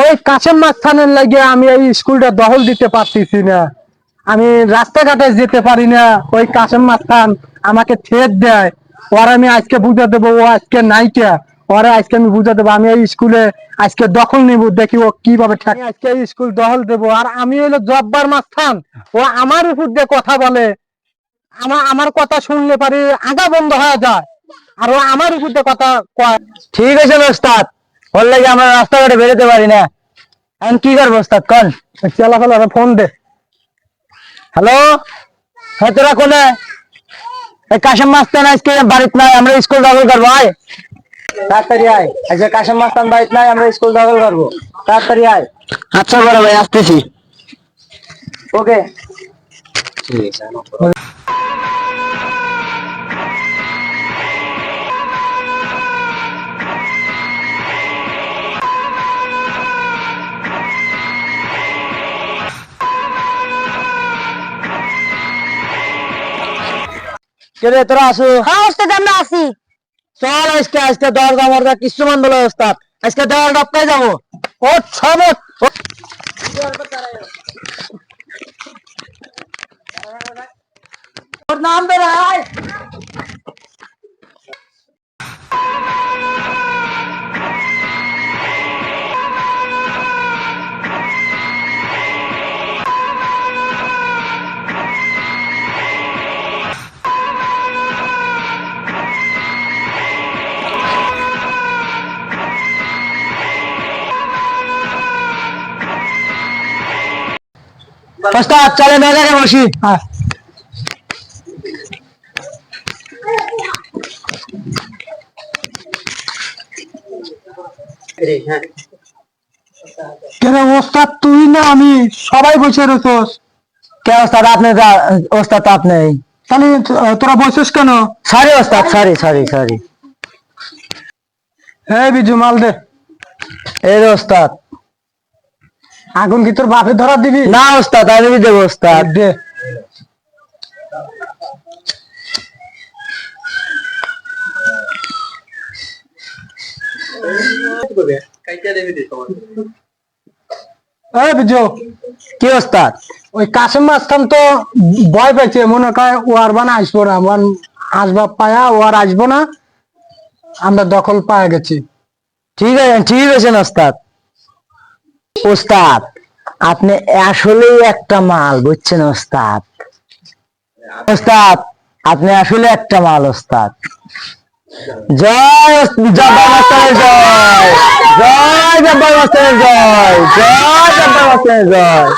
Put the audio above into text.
ওই কাছের মাঝখানের লাগে আমি এই স্কুলটা দখল দিতে পারতেছি না। আমি রাস্তাঘাটে যেতে পারি না। ওই কাছের মাঝখান আমাকে ঠেট দেয়। ওর আমি আজকে বুঝা দেবো, ও আজকে নাইকা। ওরে আজকে আমি বুঝা দেবো, আমি এই স্কুলে আজকে দখল নিব। দেখি ও কীভাবে আজকে এই স্কুল দখল দেবো। আর আমি হলো জব্বার মাঝখান। ও আমার উপর দিয়ে কথা বলে। আমার আমার কথা শুনলে পারি আগা বন্ধ হয়ে যায়। আর ও আমার উপর কথা কয় ঠিক আছে ওস্তাদ? ওর লাগে আমরা রাস্তাঘাটে বেরোতে পারি না। এখন কি করব ওস্তাদ কন? চেলা ফেলা ফোন দে। হ্যালো হ্যাঁ তোরা কোনে? এই কাশেম মাস্তান আজকে বাড়িতে নাই আমরা স্কুল দখল করব আয়। তাড়াতাড়ি আয়। আজকে কাশেম মাস্তান বাড়িতে নাই আমরা স্কুল দখল করব। তাড়াতাড়ি আয়। আচ্ছা বড় ভাই আসতেছি। ওকে কে রে তোরা আসো? হ্যাঁ ওস্তাদ আমরা আছি চল আজকে আজকে দরজা মরজা কিছু মান বলে ওস্তাদ। আজকে দেওয়াল ডপকায় যাব। ও সব ওর নাম বেড়ায় ওস্তাদ চলে মেজারে বসি হ্যাঁ। কেন ওস্তাদ তুই না আমি সবাই বসে রয়েছস কে ওস্তাদ আপনি ওস্তাদ আপনি। তাহলে তোরা বসেস কেন? সরি ওস্তাদ সরি সরি সরি হ্যাঁ বিজু মাল দে। এই ওস্তাদ। আগুন কি তোর বাপে ধরা দিবি? না ওস্তাদ আমি দেবো ওস্তাদ। দে। কি ওস্তাদ? ওই মাস্তান তো ভয় পেয়েছে মনে ও আর বানা আসব না ওয়ান আসবাব পায়া ও আর আসব না আমরা দখল পায়া গেছি। ঠিক আছে ঠিক আছে ওস্তাদ। ওস্তাদ, আপনি আসলেই একটা মাল, বুঝছেন ওস্তাদ? ওস্তাদ, আপনি আসলে একটা মাল, ওস্তাদ। জয় জব্বার মাস্টারের জয়। জয় জব্বার মাস্টারের জয়। জয় জব্বার মাস্টারের জয়।